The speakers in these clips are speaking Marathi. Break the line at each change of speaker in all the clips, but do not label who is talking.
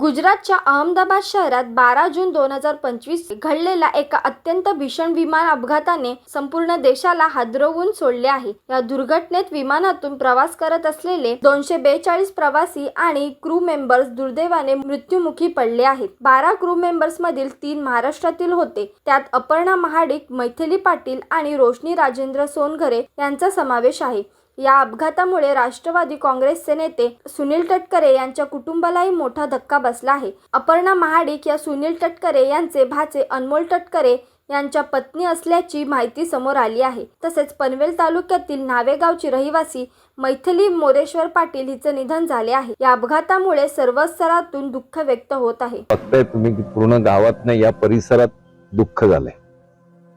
गुजरातच्या अहमदाबाद शहरात बारा जून दोन हजार पंचवीस घडलेल्या एका अत्यंत भीषण विमान अपघाताने संपूर्ण देशाला हादरवून सोडले आहे. या दुर्घटनेत विमानातून प्रवास करत असलेले दोनशे बेचाळीस प्रवासी आणि क्रू मेंबर्स दुर्दैवाने मृत्युमुखी पडले आहेत. बारा क्रू मेंबर्स मधील तीन महाराष्ट्रातील होते. त्यात अपर्णा महाडिक मैथिली पाटील आणि रोशनी राजेंद्र सोनघरे यांचा समावेश आहे. या अपघातामुळे राष्ट्रवादी काँग्रेसचे नेते सुनील तटकरे यांच्या कुटुंबालाही मोठा धक्का बसला आहे. अपर्णा महाडिक या सुनील तटकरे यांचे भाचे अनमोल तटकरे यांच्या पत्नी असल्याची माहिती समोर आली आहे. तसेच पनवेल तालुक्यातील नावेगावची रहिवासी मैथिली मोरेश्वर पाटील हिचं निधन झाले आहे. या अपघातामुळे सर्व स्तरातून दुःख व्यक्त होत आहे.
बघताय तुम्ही की पूर्ण गावात नाही या परिसरात दुःख झालंय.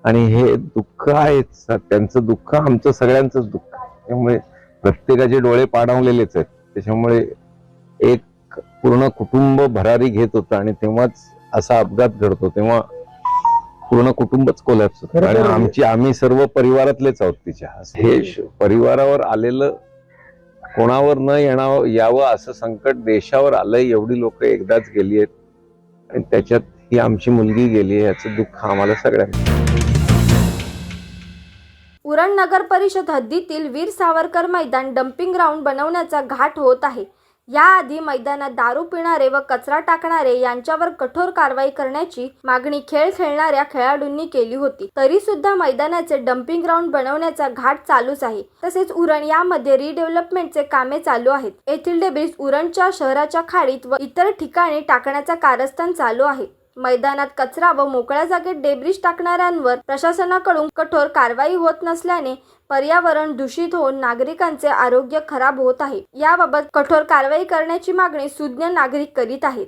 आणि हे दुःख आहेच त्यांचं दुःख आमचं सगळ्यांचंच दुःख. आहे त्यामुळे प्रत्येकाचे डोळे पाडावलेलेच आहेत. त्याच्यामुळे एक पूर्ण कुटुंब भरारी घेत होतं आणि तेव्हाच असा अपघात घडतो. तेव्हा पूर्ण कुटुंबच कोलॅप्स होतं. आणि आमची आम्ही सर्व परिवारातलेच आहोत तिच्या. हे परिवारावर आलेलं कोणावर न येणार यावं असं संकट देशावर आलंय एवढी लोक एकदाच गेली आहेत. आणि त्याच्यात ही आमची मुलगी गेली आहे याचं दुःख आम्हाला सगळ्यांना.
उरण नगर परिषद हद्दीतील वीर सावरकर मैदान डम्पिंग ग्राउंड बनवण्याचा घाट होत आहे. याआधी मैदानात दारू पिणारे व कचरा टाकणारे यांच्यावर कठोर कारवाई करण्याची मागणी खेळ खेळणाऱ्या खेळाडूंनी केली होती. तरी सुद्धा मैदानाचे डम्पिंग ग्राउंड बनवण्याचा घाट चालूच आहे. तसेच उरण यामध्ये रिडेव्हलपमेंटचे कामे चालू आहेत. येथील डेब्रिज उरणच्या शहराच्या खाडीत व इतर ठिकाणी टाकण्याचा कारस्थान चालू आहे. मैदानात कचरा व मोकळ्या जागेत डेब्रिज टाकणाऱ्यांवर प्रशासनाकडून कठोर कारवाई होत नसल्याने पर्यावरण दूषित होऊन नागरिकांचे आरोग्य खराब होत आहे. याबाबत कठोर कारवाई करण्याची मागणी सुज्ञ नागरिक करीत आहेत.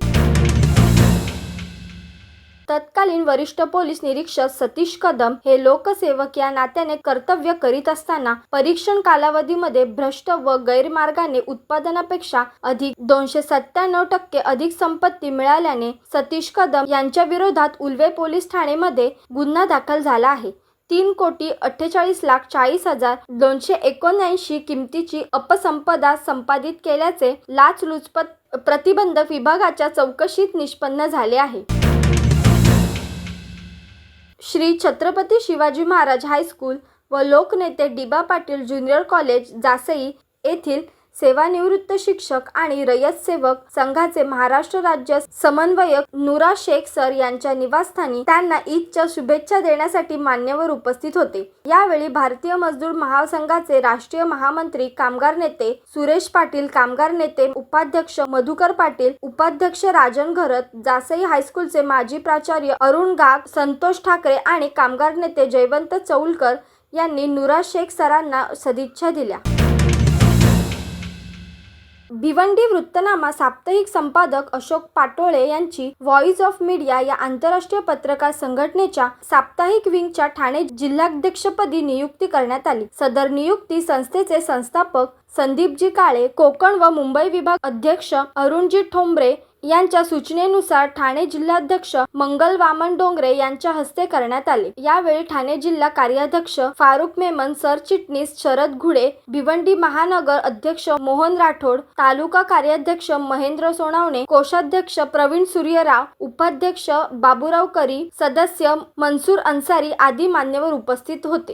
तत्कालीन वरिष्ठ पोलीस निरीक्षक सतीश कदम हे लोकसेवक या नात्याने कर्तव्य करीत असताना परीक्षण कालावधीमध्ये भ्रष्ट व गैरमार्गाने उत्पादनापेक्षा अधिक दोनशे सत्त्याण्णव टक्के अधिक संपत्ती मिळाल्याने सतीश कदम यांच्या विरोधात उल्वे पोलीस ठाणेमध्ये गुन्हा दाखल झाला आहे. तीन कोटी अठ्ठेचाळीस लाख चाळीस हजार दोनशे एकोणऐंशी किमतीची अपसंपदा संपादित केल्याचे लाचलुचपत प्रतिबंधक विभागाच्या चौकशीत निष्पन्न झाले आहे. श्री छत्रपती शिवाजी महाराज हायस्कूल व लोकनेते डिबा पाटील ज्युनियर कॉलेज जासई येथील सेवानिवृत्त शिक्षक आणि रयत सेवक संघाचे महाराष्ट्र राज्य समन्वयक नुरा शेख सर यांच्या निवासस्थानी त्यांना ईदच्या शुभेच्छा देण्यासाठी मान्यवर उपस्थित होते. यावेळी भारतीय मजदूर महासंघाचे राष्ट्रीय महामंत्री कामगार नेते सुरेश पाटील कामगार नेते उपाध्यक्ष मधुकर पाटील उपाध्यक्ष राजन घरत जासई हायस्कूलचे माजी प्राचार्य अरुण गाग संतोष ठाकरे आणि कामगार नेते जयवंत चौलकर यांनी नुरा शेख सरांना सदिच्छा दिल्या. भिवंडी वृत्तनामा साप्ताहिक संपादक अशोक पाटोळे यांची व्हॉइस ऑफ मीडिया या आंतरराष्ट्रीय पत्रकार संघटनेच्या साप्ताहिक विंगच्या ठाणे जिल्हाध्यक्षपदी नियुक्ती करण्यात आली. सदर नियुक्ती संस्थेचे संस्थापक संदीपजी काळे कोकण व मुंबई विभाग अध्यक्ष अरुणजी ठोंबरे यांच्या सूचनेनुसार ठाणे जिल्हाध्यक्ष मंगल वामन डोंगरे यांच्या हस्ते करण्यात आले. यावेळी ठाणे जिल्हा कार्याध्यक्ष फारुख मेमन सरचिटणीस शरद घुडे भिवंडी महानगर अध्यक्ष मोहन राठोड तालुका कार्याध्यक्ष महेंद्र सोनावणे कोषाध्यक्ष प्रवीण सूर्यराव उपाध्यक्ष बाबूराव करी सदस्य मनसूर अन्सारी आदी मान्यवर उपस्थित होते.